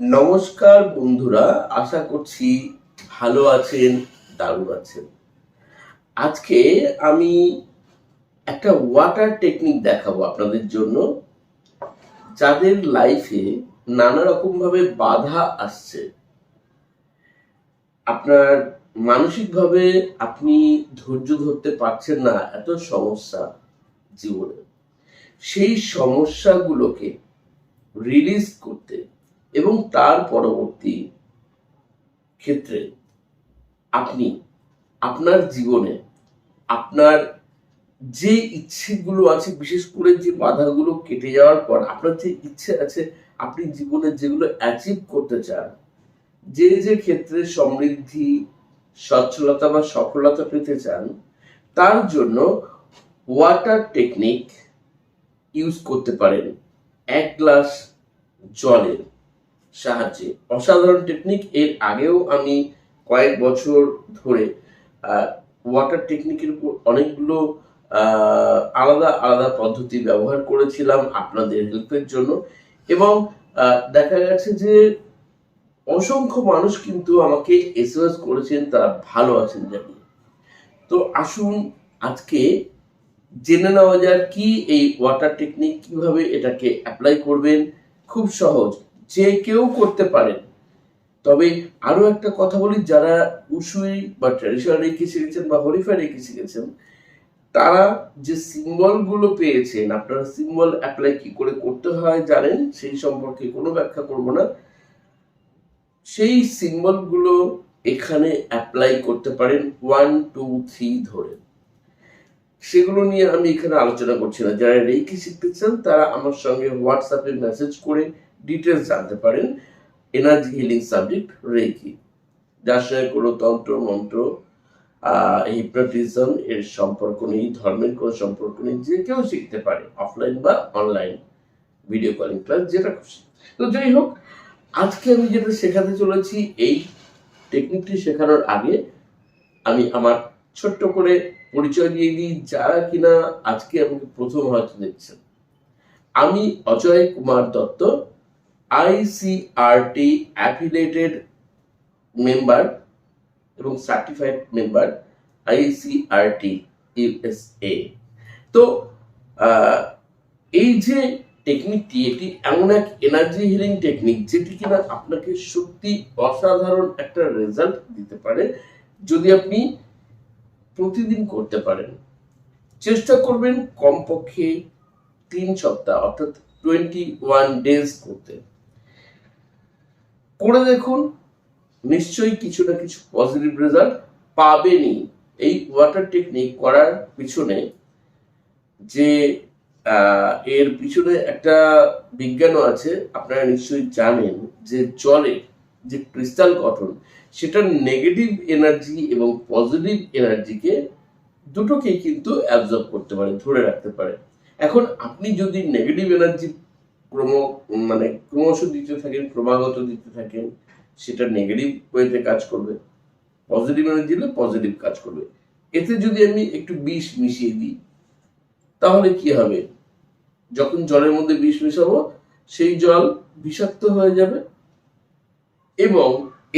নমস্কার বন্ধুরা, আশা করছি ভালো আছেন, দারুণ আছেন। আজকে আমি একটা ওয়াটার টেকনিক দেখাবো আপনাদের জন্য, যাদের লাইফে নানা রকম ভাবে বাধা আসছে। আপনার মানসিকভাবে আপনি ধৈর্য ধরতে পারছেন না, এত সমস্যা। জীবনে। সেই সমস্যাগুলোকে রিলিজ করতে এবং তার পরবর্তী ক্ষেত্রে আপনি আপনার জীবনে আপনার যে ইচ্ছেগুলো আছে, বিশেষ করে যে বাধাগুলো কেটে যাওয়ার পর আপনার যে ইচ্ছে আছে, আপনি জীবনে যেগুলো অ্যাচিভ করতে চান, যে যে ক্ষেত্রে সমৃদ্ধি, সচ্ছলতা বা সফলতা পেতে চান, তার জন্য ওয়াটার টেকনিক ইউজ করতে পারেন এক গ্লাস জলের সাহায্যে। অসাধারণ টেকনিক এর আগেও আমি কয়েক বছর ধরে ওয়াটার টেকনিকের উপর অনেকগুলো আলাদা আলাদা পদ্ধতি ব্যবহার করেছিলাম আপনাদের হেল্পের জন্য। এবং দেখা গেছে যে অসংখ্য মানুষ কিন্তু আমাকে এসএমএস করেছেন, তারা ভালো আছেন জানি। তো আসুন আজকে জেনে নেওয়া যাক কি এই ওয়াটার টেকনিক কীভাবে এটাকে অ্যাপ্লাই করবেন। খুব সহজ, যে কেউ করতে পারেন। তবে আরও একটা কথা বলি, যারা উসুই বা ট্র্যাডিশনাল রেখে শিখেছেন বা হরিফাই রেখে শিখেছেন, তারা যে সিম্বলগুলো পেয়েছেন, আপনারা সিম্বল অ্যাপ্লাই কি করে করতে হয় জানেন, সেই সম্পর্কে কোনো ব্যাখ্যা করব না। সেই সিম্বলগুলো এখানে অ্যাপ্লাই করতে পারেন ওয়ান টু থ্রি ধরে। সেগুলো নিয়ে আমি এখানে আলোচনা করছি না। যারা রেকি শিখতে চান, তারা আমার সঙ্গে হোয়াটসঅ্যাপে মেসেজ করে ডিটেলস জানতে পারেন। এনার্জি হিলিং সাবজেক্ট রেকি যার সঙ্গে কোনো তন্ত্র, মন্ত্র হিপনোটিজম এর সম্পর্ক নেই, ধর্মের কোনো সম্পর্ক নেই, যে কেউ শিখতে পারে অফলাইন বা অনলাইন ভিডিও কলিং ক্লাস যেটা খুশি তো যাই হোক, আজকে আমি যেটা শেখাতে চলেছি, এই টেকনিকটি শেখানোর আগে আমি আমার ছোট্ট করে পরিচয় দিয়ে দিই যারা কিনা আজকে আমাকে প্রথম হয়তো দেখছেন। আমি Ajay Kumar Dutta, ICRT affiliated member এবং সার্টিফাইড মেম্বার, আইসিআরটি ইউএসএ তো এই যে টেকনিকটি, এটি এমন এক এনার্জি হিলিং টেকনিক, যেটি কিনা আপনাকে সত্যি অসাধারণ একটা রেজাল্ট দিতে পারে। যদি আপনি প্রতিদিন করতে পারেন। চেষ্টা করবেন কমপক্ষে তিন সপ্তাহ, অর্থাৎ টোয়েন্টি ওয়ান ডেজ করতে। করে দেখুন, নিশ্চয়ই কিছু না কিছু পজিটিভ রেজাল্ট পাবেনই। এই ওয়াটার টেকনিক করার পিছনে যে এর পিছনে একটা বিজ্ঞানও আছে, আপনারা নিশ্চয়ই জানেন যে জলের যে ক্রিস্টাল গঠন সেটা নেগেটিভ এনার্জি এবং পজিটিভ এনার্জিকে দুটোকেই কিন্তু অ্যাবজর্ব করতে পারে, ধরে রাখতে পারে। এখন আপনি যদি নেগেটিভ এনার্জি ক্রম মানে ক্রমশ দিতে থাকেন, ক্রমাগত দিতে থাকেন, সেটা নেগেটিভ ওয়েতে কাজ করবে। পজিটিভ এনার্জি দিলে পজিটিভ কাজ করবে। এতে যদি আমি একটু বিষ মিশিয়ে দিই, তাহলে কি হবে? যখন জলের মধ্যে বিষ মিশাবো, সেই জল বিষাক্ত হয়ে যাবে এবং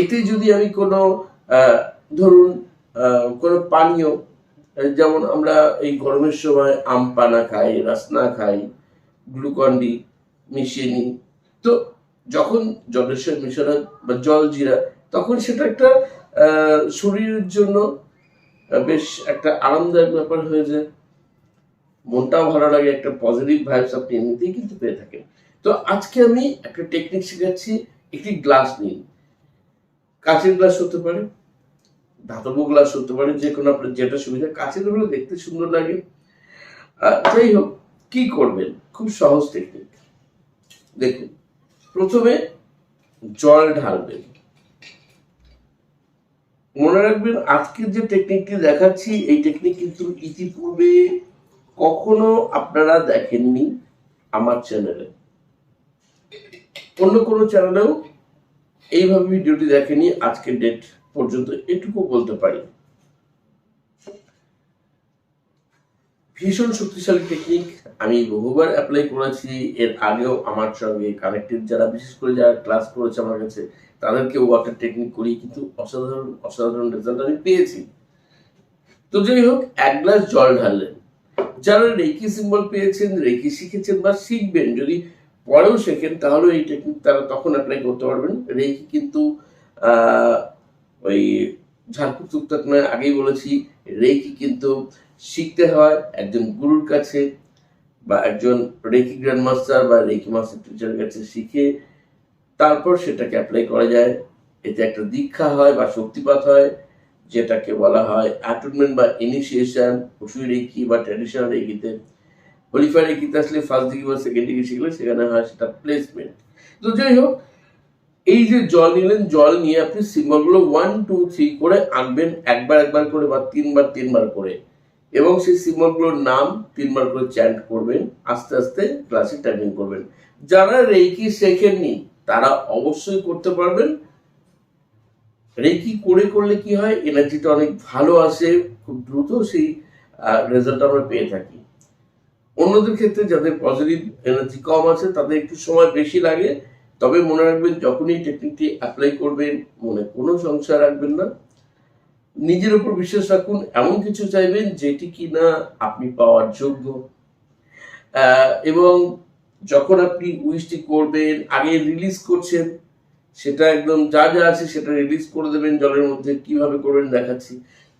এতে যদি আমি কোনো ধরুন কোনো পানীয়, যেমন আমরা এই গরমের সময় আম পানা খাই, রাসনা খাই, গ্লুকন ডি মিশিয়ে নিই, তো যখন জলের সঙ্গে বা জল জিরা, তখন সেটা একটা শরীরের জন্য বেশ একটা আরামদায়ক ব্যাপার হয়ে যায়। মনটাও ভালো লাগে, একটা পজিটিভ ভাইবস আপনি এমনিতেই কিন্তু পেয়ে থাকেন। তো আজকে আমি একটা টেকনিক শেখাচ্ছি, একটি গ্লাস নিন কাঁচের গ্লাস হতে পারে, ধাতব গ্লাস হতে পারে, যে কোনো আপনার যেটা সুবিধা কাঁচের হলে দেখতে সুন্দর লাগে। যাই হোক, কি করবেন? খুব সহজ টেকনিক দেখুন, প্রথমে জল ঢালবেন। মনে রাখবেন, আজকের যে টেকনিকটি দেখাচ্ছি, এই টেকনিক কিন্তু ইতিপূর্বে কখনো আপনারা দেখেননি আমার চ্যানেলে অন্য কোনো চ্যানেলেও এইভাবে ভিডিওটি দেখেনি, আজকের ডেট পর্যন্ত এটুকু বলতে পারি। ভীষণ শক্তিশালী টেকনিক আমি বহুবার অ্যাপ্লাই করেছি, এর আগেও আমার সঙ্গে কানেক্টেড যারা, বিশেষ করে যারা ক্লাস করেছে আমার কাছে, তাদেরকেও ওয়াটার টেকনিক করি, কিন্তু অসাধারণ অসাধারণ রেজাল্ট আমি পেয়েছি। তো যাই হোক, এক গ্লাস জল ঢাললেন। যারা রেকি সিম্বল পেয়েছেন, রেকি শিখেছেন বা শিখবেন, যদি পরেও শেখেন তাহলে এই টেকনিক তারা তখন অ্যাপ্লাই করতে পারবেন। রেকি কিন্তু ওই ঝাড়ফুঁক টুকটাক নয়, আগেই বলেছি রেকি কিন্তু শিখতে হয় একজন গুরুর কাছে বা একজন রেকি গ্র্যান্ড মাস্টার বা রেকি মাস্টার টিচারের কাছে শিখে তারপর সেটাকে অ্যাপ্লাই করা যায়। এতে একটা দীক্ষা হয় বা শক্তিপাত হয়, যেটাকে বলা হয় অ্যাটুনমেন্ট বা ইনিশিয়েশন পশু রেকি বা ট্র্যাডিশনাল রেকিতে হোলিফাই রেকিতে আসলে ফার্স্ট ডিগ্রি বা সেকেন্ড ডিগ্রি শিখলে সেখানে হয় সেটা প্লেসমেন্ট তো যাই হোক, এই যে জল নিলেন, জল নিয়ে আপনি সিম্বলগুলো ওয়ান টু থ্রি করে আঁকবেন, একবার একবার করে বা তিনবার তিনবার করে। এবং সেই সিম্বলগুলোর নাম তিনবার করে চ্যান্ট করবেন, আস্তে আস্তে ক্লাসে টাইপিং করবেন। যারা রেকি শেখেননি, তারা অবশ্যই করতে পারবেন। রেকি করে করলে কি হয়? এনার্জিটা অনেক ভালো আসে, খুব দ্রুত সেই রেজাল্ট আমরা পেয়ে থাকি। অন্যদের ক্ষেত্রে যাদের পজিটিভ এনার্জি কম আছে, তাদের একটু সময় বেশি লাগে। তবে মনে রাখবেন, যখনই টেকনিকটি অ্যাপ্লাই করবেন, মনে কোনো সংশয় রাখবেন না। নিজের উপর বিশ্বাস রাখুন, এমন কিছু চাইবেন যেটি কি না আপনি পাওয়ার যোগ্য। এবং যখন আপনি উইশটি করবেন, আগে রিলিজ করছেন, সেটা একদম যা যা আছে সেটা রিলিজ করে দেবেন, জলের মধ্যে কীভাবে করবেন দেখাচ্ছি।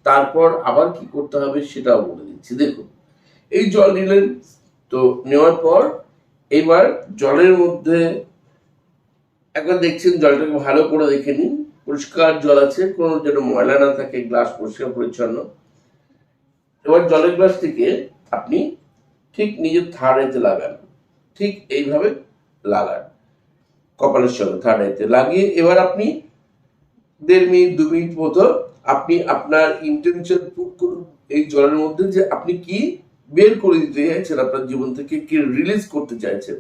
তারপর আবার কি করতে হবে সেটাও বলে দিচ্ছি। দেখুন এই জল নিলেন। তো নেওয়ার পর এবার জলের মধ্যে একবার দেখছেন জলটাকে ভালো করে দেখে নিন। পরিষ্কার জল আছে, কোনো যেন ময়লা না থাকে, গ্লাস পরিষ্কার পরিচ্ছন্ন। এবার জলের গ্লাসটিকে আপনি ঠিক নিজের থাড়েতে লাগান। ঠিক এইভাবে লাগান কপালের সঙ্গে থাড়েতে লাগিয়ে এবার আপনি দেড় মিনিট, দু মিনিট মতো আপনি আপনার ইন্টেনশন পুট করুন এই জলের মধ্যে যে আপনি কি বের করে দিতে চাইছেন, আপনার জীবন থেকে কে রিলিজ করতে চাইছেন?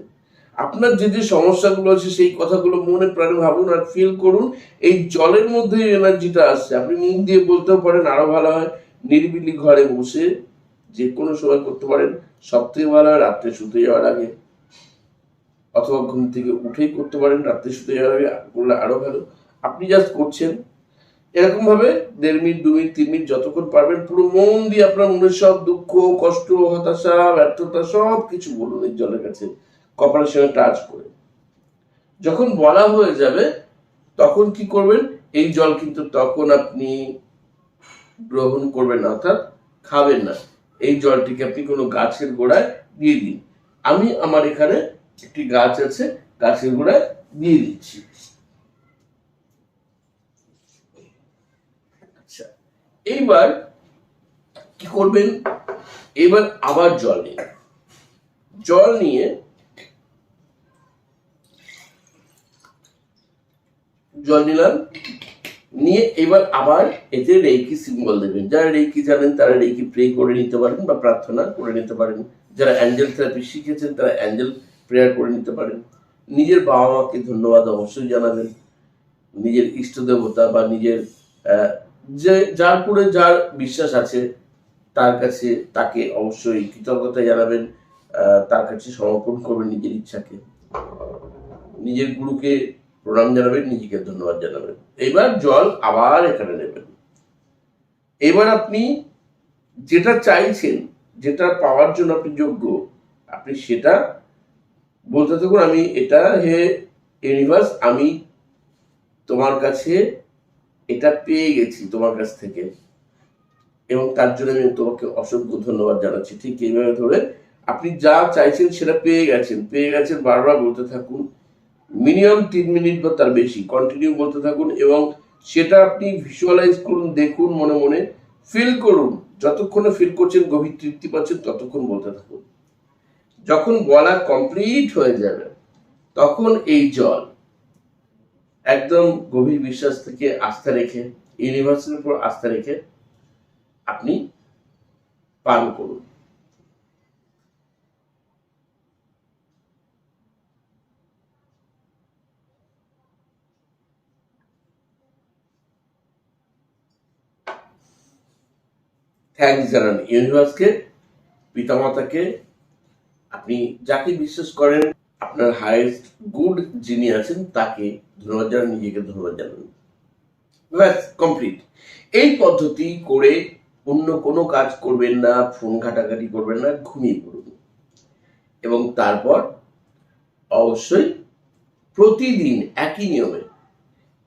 আপনার যে যে সমস্যাগুলো আছে, সেই কথাগুলো মনে প্রাণে ভাবুন আর ফিল করুন। এই জলের মধ্যে এনার্জিটা আসছে। আপনি মুখ দিয়ে বলতেও পারেন, আরও ভালো হয়। নিরিবিলি ঘরে বসে যে কোনো সময় করতে পারেন। সব থেকে ভালো হয় রাত্রে শুতে যাওয়ার আগে। অথবা ঘুম থেকে উঠেই করতে পারেন, রাত্রে শুতে যাওয়ার আগে। করলে আরও ভালো। আপনি জাস্ট করছেন এরকম ভাবে দেড় মিনিট, দু মিনিট, তিন মিনিট যতক্ষণ পারবেন, পুরো মন দিয়ে আপনার মনের সব দুঃখ, কষ্ট, হতাশা, ব্যর্থতা সব কিছু বলুন এই জলের কাছে, কপালের সঙ্গে টাচ করে। যখন বলা হয়ে যাবে, তখন কি করবেন? এই জল কিন্তু তখন আপনি গ্রহণ করবেন না, অর্থাৎ খাবেন না। এই জলটিকে আপনি কোনো গাছের গোড়ায় দিয়ে দিন। আমি আমার এখানে একটি গাছ আছে, গাছের গোড়ায় দিয়ে দিচ্ছি। এইবার কি করবেন? এবার আবার জল নিন জল নিয়ে জল নিলাম। নিয়ে এবার আবার এতে রেকি সিম্বল দেবেন। যারা রেকি জানেন, তারা রেকি প্রে করে নিতে পারেন বা প্রার্থনা করে নিতে পারেন। যারা অ্যাঞ্জেল থেরাপি শিখেছেন, তারা অ্যাঞ্জেল প্রেয়ার করে নিতে পারেন। নিজের বাবা মাকে ধন্যবাদ অবশ্যই জানাবেন। নিজের ইষ্ট দেবতা বা নিজের যে যার উপরে যার বিশ্বাস আছে, তার কাছে তাকে অবশ্যই কৃতজ্ঞতা জানাবেন তার কাছে সমর্পণ করবেন নিজের ইচ্ছাকে। নিজের গুরুকে প্রণাম জানাবেন, নিজেকে ধন্যবাদ জানাবেন। এবার জল আবার এখানে নেবেন। এবার আপনি যেটা চাইছেন, যেটা পাওয়ার জন্য আপনি যোগ্য, আপনি সেটা বলতে থাকুন, আমি এটা হে ইউনিভার্স আমি তোমার কাছে এটা পেয়ে গেছি তোমার কাছ থেকে। এবং তার জন্য আমি তোমাকে অসংখ্য ধন্যবাদ জানাচ্ছি। ঠিক এইভাবে ধরে আপনি যা চাইছেন সেটা পেয়ে গেছেন। পেয়ে গেছেন বারবার বলতে থাকুন। মিনিমাম তিন মিনিট বা তার বেশি কন্টিনিউ বলতে থাকুন এবং সেটা আপনি ভিজুয়ালাইজ করুন, দেখুন মনে মনে ফিল করুন। যতক্ষণে ফিল করছেন, গভীর তৃপ্তি পাচ্ছেন, ততক্ষণ বলতে থাকুন। যখন বলা কমপ্লিট হয়ে যাবে, তখন এই জল একদম গভীর বিশ্বাস থেকে আস্থা রেখে ইউনিভার্সের উপর আস্থা রেখে আপনি পান করুন। থ্যাংকস জানান ইউনিভার্সকে পিতামাতাকে আপনি যাকে বিশ্বাস করেন আপনার হাইয়েস্ট গুড যিনি আছেন, তাকে ধন্যবাদ জানান, নিজেকে ধন্যবাদ জানান। ব্যাস কমপ্লিট এই পদ্ধতি করে অন্য কোনো কাজ করবেন না, ফোন ঘাটাঘাটি করবেন না, ঘুমিয়ে পড়ুন। এবং তারপর অবশ্যই প্রতিদিন একই নিয়মে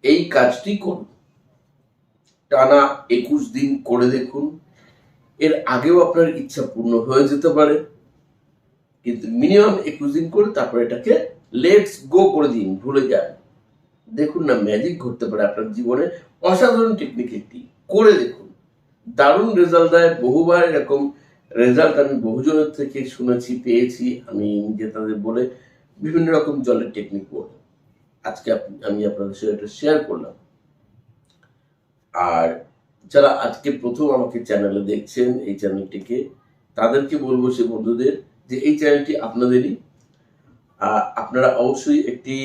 এই কাজটি করুন। টানা একুশ দিন করে দেখুন। এর আগেও আপনার ইচ্ছা পূর্ণ হয়ে যেতে পারে। কিন্তু মিনিমাম একুশ দিন করে তারপর এটাকে লেটস গো করে দিন, ভুলে যান। দেখুন না ম্যাজিক ঘটতে পারে আপনার জীবনে। অসাধারণ টেকনিক একটি। করে দেখুন। দারুণ রেজাল্ট দেয়। বহুবার এরকম রেজাল্ট আমি বহুজনের থেকে শুনেছি, পেয়েছি। আমি নিজে তাদের বলে বিভিন্ন রকম জলের টেকনিক বলে। আজকে আমি আপনাদের সাথে এটা শেয়ার করলাম। আর যারা আজকে প্রথম আমাকে চ্যানেলে দেখছেন, এই চ্যানেলটিকে তাদেরকে বলব সে বন্ধুদের যে এই চ্যানেলটি আপনাদেরই। আপনারা অবশ্যই একটি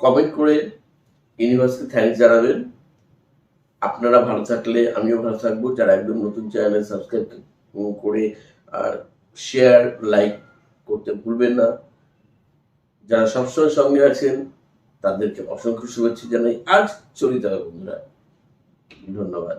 কমেন্ট করে ইউনিভার্সকে থ্যাঙ্কস জানাবেন। আপনারা ভালো থাকলে আমিও ভালো থাকব। যারা একদম নতুন চ্যানেলে সাবস্ক্রাইব করে শেয়ার লাইক করতে ভুলবেন না। যারা সবসময় সঙ্গে আছেন, তাদেরকে অসংখ্য শুভেচ্ছা জানাই। আজ চলিত হবে বন্ধুরা। ধন্যবাদ।